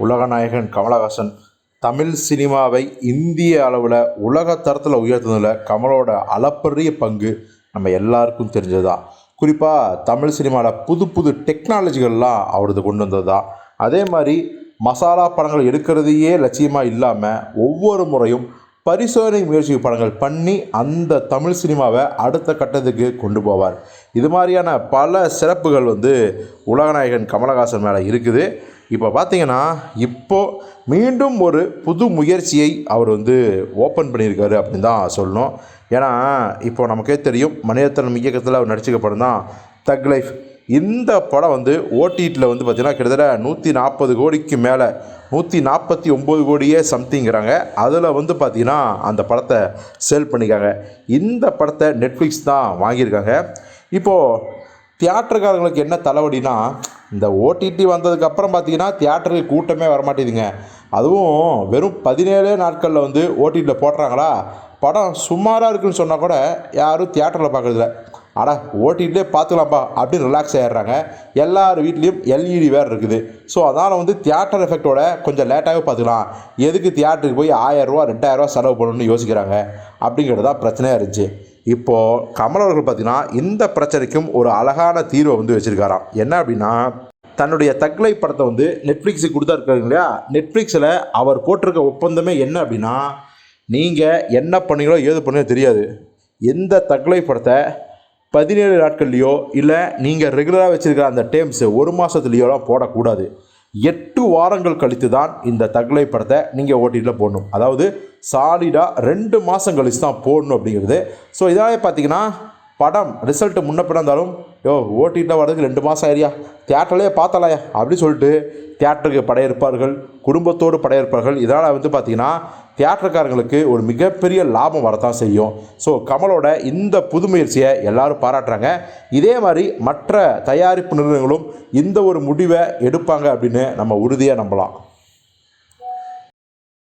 உலகநாயகன் கமலஹாசன் தமிழ் சினிமாவை இந்திய அளவில் உலக தரத்தில் உயர்த்ததில் கமலோட அளப்பரிய பங்கு நம்ம எல்லாருக்கும் தெரிஞ்சது தான் குறிப்பாக தமிழ் சினிமாவில் புது புது டெக்னாலஜிகள்லாம் அவரது கொண்டு வந்தது தான் அதே மாதிரி மசாலா படங்கள் எடுக்கிறதையே லட்சியமாக இல்லாமல் ஒவ்வொரு முறையும் பரிசோதனை முயற்சி படங்கள் பண்ணி அந்த தமிழ் சினிமாவை அடுத்த கட்டத்துக்கு கொண்டு போவார். இது மாதிரியான பல சிறப்புகள் வந்து உலகநாயகன் கமலஹாசன் மேலே இருக்குது. இப்போ பார்த்தீங்கன்னா இப்போது மீண்டும் ஒரு புது முயற்சியை அவர் வந்து ஓப்பன் பண்ணியிருக்காரு அப்படின்னு தான் சொல்லணும். ஏன்னா இப்போ நமக்கே தெரியும் மணிரத்னம் இயக்கத்தில் அவர் நடிச்சுக்க படம் தான் தக் லைஃப் இந்த படம் வந்து ஓடிடியில் வந்து பார்த்திங்கன்னா கிட்டத்தட்ட நூற்றி நாற்பது கோடிக்கு மேலே நூற்றி நாற்பத்தி ஒம்பது கோடியே சம்திங்கிறாங்க அதில் வந்து பார்த்திங்கன்னா அந்த படத்தை சேல் பண்ணிக்காங்க இந்த படத்தை நெட்ஃப்ளிக்ஸ் தான் வாங்கியிருக்காங்க. இப்போது தியேட்டருக்காரங்களுக்கு என்ன தலைவலினா இந்த ஓடிடி வந்ததுக்கப்புறம் பார்த்தீங்கன்னா தியேட்டருக்கு கூட்டமே வரமாட்டேதுங்க. அதுவும் வெறும் பதினேழு நாட்களில் வந்து ஓடிடியில் போடுறாங்களா? படம் சுமாராக இருக்குன்னு சொன்னால் கூட யாரும் தியேட்டரில் பார்க்குறதில்ல அட ஓட்டிகிட்டே பார்த்துக்கலாம்ப்பா அப்படின்னு ரிலாக்ஸ் ஆகிடுறாங்க எல்லார் வீட்லேயும் எல்இடி வேறு இருக்குது. ஸோ அதனால் வந்து தியேட்டர் எஃபெக்டோட கொஞ்சம் லேட்டாகவே பார்த்துக்கலாம் எதுக்கு தியேட்டருக்கு போய் ஆயிரரூவா ரெண்டாயிரரூவா செலவு பண்ணணும்னு யோசிக்கிறாங்க? அப்படிங்கிறது தான் பிரச்சனையாக இருந்துச்சு. இப்போது கமல் அவர்கள் பார்த்தீங்கன்னா இந்த பிரச்சனைக்கும் ஒரு அழகான தீர்வை வந்து வச்சுருக்காராம். என்ன அப்படின்னா தன்னுடைய தக்லை படத்தை வந்து நெட்ஃப்ளிக்ஸுக்கு கொடுத்தாருக்காங்க இல்லையா? நெட்ஃப்ளிக்ஸில் அவர் போட்டிருக்க ஒப்பந்தமே என்ன அப்படின்னா நீங்கள் என்ன பண்ணீங்களோ ஏது பண்ணீங்களோ தெரியாது. எந்த தக்லை படத்தை பதினேழு நாட்கள்லையோ இல்லை நீங்கள் ரெகுலராக வச்சுருக்கிற அந்த டேம்ஸு ஒரு மாதத்துலையோலாம் போடக்கூடாது. எட்டு வாரங்கள் கழித்து தான் இந்த தகலை படத்தை நீங்கள் ஓட்டிகிட்டு போடணும். அதாவது சாலிடாக ரெண்டு மாதம் கழித்து தான் போடணும் அப்படிங்கிறது. ஸோ இதாகவே பார்த்தீங்கன்னா படம் ரிசல்ட்டு முன்ன இருந்தாலும் யோ ஓடிடியில் வர்றதுக்கு ரெண்டு மாதம் ஆயிரியா? தியேட்டர்லேயே பார்த்தலையா அப்படின்னு சொல்லிட்டு தியேட்டருக்கு படையெடுப்பார்கள் குடும்பத்தோடு படையெடுப்பார்கள். இதனால் வந்து பார்த்திங்கன்னா தியேட்டருக்காரங்களுக்கு ஒரு மிகப்பெரிய லாபம் வரத்தான் செய்யும். ஸோ கமலோட இந்த புது முயற்சியை எல்லாரும் பாராட்டுறாங்க. இதே மாதிரி மற்ற தயாரிப்பு நிறுவனங்களும் இந்த ஒரு முடிவை எடுப்பாங்க அப்படின்னு நம்ம உறுதியாக நம்பலாம்.